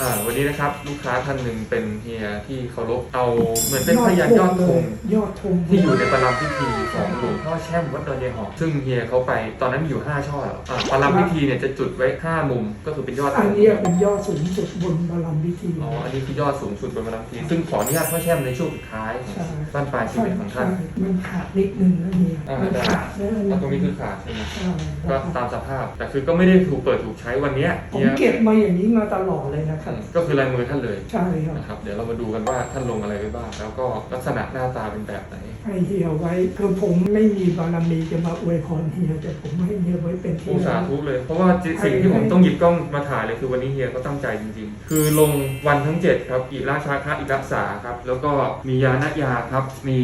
อ่าวันนี้นะครับลูกค้าท่านหนึ่งเป็นเฮียที่เคารพเอาเหมือนเป็นพยานยอดธงยอดธงที่อยู่ในประลัมพิธีของหลวงพ่อแช่มวัดดอนยายหอมซึ่งเฮียเขาไปตอนนั้นมีอยู่ 5 ช่ออ่าประลัมพิธีเนี่ยจะจุดไว้ 5 มุมก็คือเป็นยอดธอันงเนี้ยเป็นยอดสูงสุดบนบารมพิธีอ๋ออันนี้คือยอดสูงสุดบนประลัมพิธีซึ่งขออนุญาตพ่อแช่มในช่วงสุดท้ายของใช่บ้านปลายชีวิตของท่านใช่มันขาดนิดนึงนะเนี่ยอ่ามันได้ขาดนะแล้วตรงนี้คือขาดใช่ไหมใช่ก็ตามสภาพแต่คือก็ไม่ได้ถูกเปิดถูกใช้วันเนี้ยผมฮียเก็บมาอย่างนี้มาตลอดเลยนะครับก็คือลายมือท่านเลยใช่ครับ นะครับ เดี๋ยวเรามาดูกันว่าท่านลงอะไรไว้บ้าง แล้วก็ลักษณะหน้าตาเป็นแบบไหน ให้เฮียไว้คือผมไม่มีบารมีจะมาอวยพรเฮียแต่ผมให้เฮียไว้เป็นที่ผู้สาธุเลย เพราะว่าสิ่งที่ผมต้องหยิบกล้องมาถ่ายเลยคือวันนี้เฮียเขาตั้งใจจริงๆ คือลงวันทั้ง 7 ครับอิราชาคะอิรักษาครับ แล้วก็มียานะยาครับ มี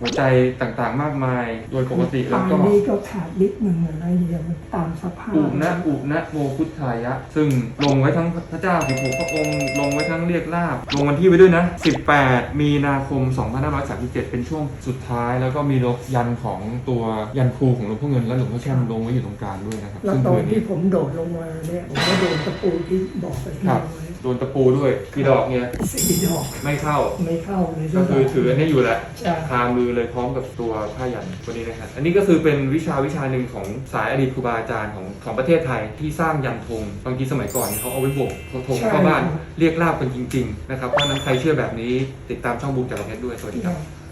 หัวใจต่างๆมากมาย โดยปกติแล้วก็อันนี้ก็ขาดนิดนึงอะนะเฮียมันตามสภาพอุนะอุนะโมพุทธายะ ซึ่งลงไว้ทั้งพระเจ้าสิบหกพระองค์ ลงไว้ทั้งเรียกลาบ ลงวันที่ไว้ด้วยนะ 18 มีนาคม 2537 เป็นช่วงสุดท้ายแล้วก็มีรบยันของตัวยันครูของหลวงพ่อเงินและหลวงพ่อแช่มลงไว้อยู่ตรงกลางด้วยนะครับแล้วซึ่งตอคืนอที่นี้ผมโดดลงมาเนี่ยผมก็โดนตะปูที่บอกไปเฮีคยรับไว้โดนตะปูด้วยกี่ดอกเนี่ยสี่ดอกไม่เข้า ไม่เข้าเลยก็คือถืออันนี้อยู่แล้วใช่คามือเลยพร้อมกับตัวผ้ายันตัวนี้นะครับอันนี้ก็คือเป็นวิชาวิชาหนึ่งของสายอดีตครูบาอาจารย์ของของประเทศไทยที่สร้างยันธงบางทีสมัยก่อนเนี่ยเขาเอาไว้โบกธงเข้าบ้านเรียกลาบกันจริง ๆ นะครับเพราะฉะนั้นใครเชื่อแบบนี้ติดตามช่องบูมจากรเพชรด้วยสวัสดีครับใช่